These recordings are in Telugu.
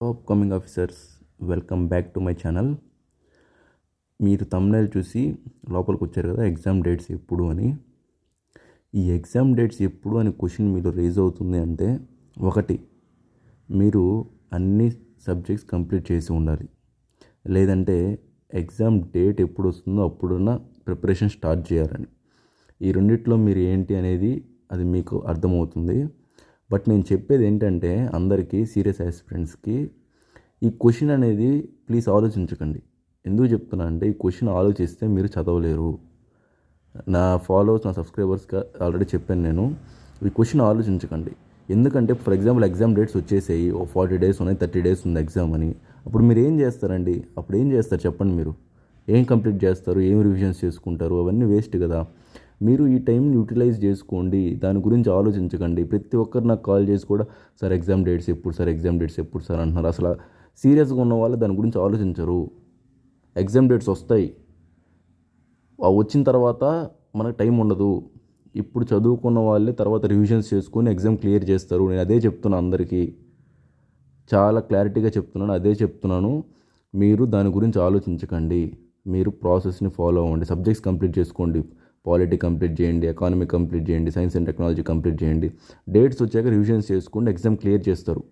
Upcoming officers welcome back to my channel మీరు తమ్నైల్ చూసి లోపలికి వచ్చారు కదా ఎగ్జామ్ డేట్స్ ఎప్పుడు అని. ఈ ఎగ్జామ్ డేట్స్ ఎప్పుడు అని క్వశ్చన్ మీరు రేజ్ అవుతుంది అంటే ఒకటి మీరు అన్ని సబ్జెక్ట్స్ కంప్లీట్ చేసి ఉండాలి. లేదంటే ఎగ్జామ్ డేట్ ఎప్పుడు వస్తుందో అప్పుడున్న ప్రిపరేషన్ స్టార్ట్ చేయాలని. ఈ రెండిట్లో మీరు ఏంటి అనేది అది మీకు అర్థమవుతుంది. బట్ నేను చెప్పేది ఏంటంటే అందరికీ సీరియస్ ఆస్పిరెంట్స్కి ఈ క్వశ్చన్ అనేది ప్లీజ్ ఆలోచించకండి. ఎందుకు చెప్తున్నా అంటే ఈ క్వశ్చన్ ఆలోచిస్తే మీరు చదవలేరు. నా ఫాలోవర్స్ నా సబ్స్క్రైబర్స్కి ఆల్రెడీ చెప్పాను నేను. ఈ క్వశ్చన్ ఆలోచించకండి. ఎందుకంటే ఫర్ ఎగ్జాంపుల్ ఎగ్జామ్ డేట్స్ వచ్చేసాయి ఓ ఫార్టీ డేస్ ఉన్నాయి థర్టీ డేస్ ఉంది ఎగ్జామ్ అని. అప్పుడు మీరు ఏం చేస్తారండి? అప్పుడు ఏం చేస్తారు చెప్పండి మీరు? ఏం కంప్లీట్ చేస్తారు? ఏం రివిజన్స్ చేసుకుంటారు? అవన్నీ వేస్ట్ కదా. మీరు ఈ టైంని యూటిలైజ్ చేసుకోండి. దాని గురించి ఆలోచించకండి. ప్రతి ఒక్కరు నాకు కాల్ చేసి కూడా సార్ ఎగ్జామ్ డేట్స్ ఎప్పుడు? సార్ ఎగ్జామ్ డేట్స్ ఎప్పుడు? సార్ అంటున్నారు. అసలు సీరియస్గా ఉన్న వాళ్ళు దాని గురించి ఆలోచించరు. ఎగ్జామ్ డేట్స్ వస్తాయి. వచ్చిన తర్వాత మనకు టైం ఉండదు. ఇప్పుడు చదువుకున్న వాళ్ళే తర్వాత రివిజన్స్ చేసుకొని ఎగ్జామ్ క్లియర్ చేస్తారు. నేను అదే చెప్తున్నాను అందరికీ. చాలా క్లారిటీగా చెప్తున్నాను. అదే చెప్తున్నాను. మీరు దాని గురించి ఆలోచించకండి. మీరు ప్రాసెస్ని ఫాలో అవ్వండి. సబ్జెక్ట్స్ కంప్లీట్ చేసుకోండి. పాలిటీ కంప్లీట్ చేయండి ఎకానమీ కంప్లీట్ చేయండి సైన్స్ అండ్ టెక్నాలజీ కంప్లీట్ చేయండి. డేట్స్ వచ్చాక రివిజన్స్ చేసుకుంటే ఎగ్జామ్ క్లియర్ చేస్తారు.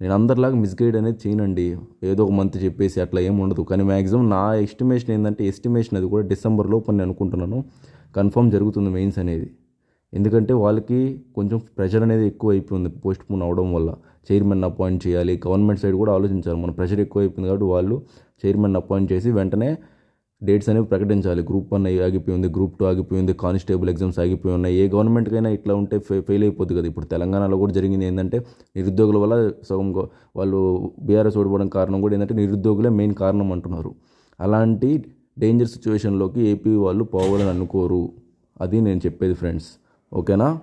నేను అందరిలాగా మిస్గైడ్ అనేది చేయనండి. ఏదో ఒక మంత్ చెప్పేసి అట్లా ఏం ఉండదు. కానీ మ్యాక్సిమం నా ఎస్టిమేషన్ ఏంటంటే ఎస్టిమేషన్ అది కూడా డిసెంబర్ లోపు నేను అనుకుంటున్నాను. కన్ఫర్మ్ జరుగుతుంది మెయిన్స్ అనేది. ఎందుకంటే వాళ్ళకి కొంచెం ప్రెషర్ అనేది ఎక్కువ అయిపోయింది పోస్ట్ పోన్ అవడం వల్ల. చైర్మన్ అపాయింట్ చేయాలి గవర్నమెంట్ సైడ్ కూడా ఆలోచించాలి. మన ప్రెషర్ ఎక్కువ అయిపోయింది కాబట్టి వాళ్ళు చైర్మన్ అపాయింట్ చేసి వెంటనే డేట్స్ అనేవి ప్రకటించాలి. గ్రూప్ వన్ ఆగిపోయింది గ్రూప్ టూ ఆగిపోయింది కానిస్టేబుల్ ఎగ్జామ్స్ ఆగిపోయి ఉన్నాయి. ఏ గవర్నమెంట్కైనా ఇట్లా ఉంటే ఫె ఫెయిల్ అయిపోద్ది కదా. ఇప్పుడు తెలంగాణలో కూడా జరిగింది ఏంటంటే నిరుద్యోగుల వల్ల సగం వాళ్ళు బీఆర్ఎస్ ఓడిపోవడం కారణం కూడా ఏంటంటే నిరుద్యోగులే మెయిన్ కారణం అంటున్నారు. అలాంటి డేంజర్ సిచ్యువేషన్లోకి ఏపీ వాళ్ళు పోవాలని అనుకోరు. అది నేను చెప్పేది ఫ్రెండ్స్ ఓకేనా?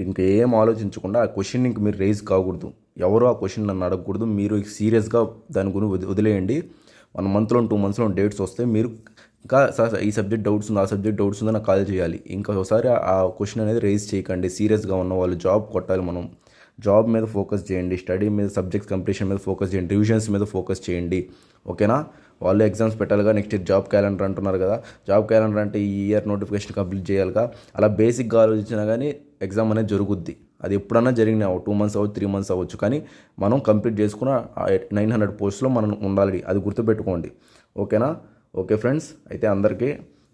ఇంకా ఏం ఆలోచించకుండా ఆ క్వశ్చన్ ఇంక మీరు రేజ్ కాకూడదు. ఎవరు ఆ క్వశ్చన్ నన్ను అడగకూడదు. మీరు సీరియస్గా దాని గురించి వది- వదిలేయండి. వన్ మంత్లో టూ మంత్స్లో డేట్స్ వస్తే మీరు ఇంకా సార్ ఈ సబ్జెక్ట్ డౌట్స్ ఉంది ఆ సబ్జెక్ట్ డౌట్స్ ఉందని నాకు కాల్ చేయాలి. ఇంకా ఒకసారి ఆ క్వశ్చన్ అనేది రేజ్ చేయకండి. సీరియస్గా ఉన్న వాళ్ళు జాబ్ కొట్టాలి మనం. జాబ్ మీద ఫోకస్ చేయండి స్టడీ మీద సబ్జెక్ట్స్ కంప్లీషన్ మీద ఫోకస్ చేయండి డివిజన్స్ మీద ఫోకస్ చేయండి. ఓకేనా? వాళ్ళు ఎగ్జామ్స్ పెట్టాలిగా నెక్స్ట్ ఇయర్ జాబ్ క్యాలెండర్ అంటున్నారు కదా. జాబ్ క్యాలెండర్ అంటే ఈ ఇయర్ నోటిఫికేషన్ కంప్లీట్ చేయాలిగా అలా బేసిక్గా ఆలోచించినా కానీ ఎగ్జామ్ అనేది జరుగుద్ది. అది ఎప్పుడన్నా జరిగిన టూ మంత్స్ అవ్వచ్చు త్రీ మంత్స్ అవ్వచ్చు. కానీ మనం కంప్లీట్ చేసుకున్న నైన్ హండ్రెడ్ పోస్ట్లో మనం ఉండాలి. అది గుర్తుపెట్టుకోండి. ఓకేనా? ఓకే ఫ్రెండ్స్ అయితే అందరికీ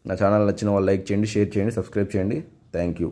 నా ఛానల్ నచ్చిన వాళ్ళు లైక్ చేయండి షేర్ చేయండి సబ్స్క్రైబ్ చేయండి. Thank you.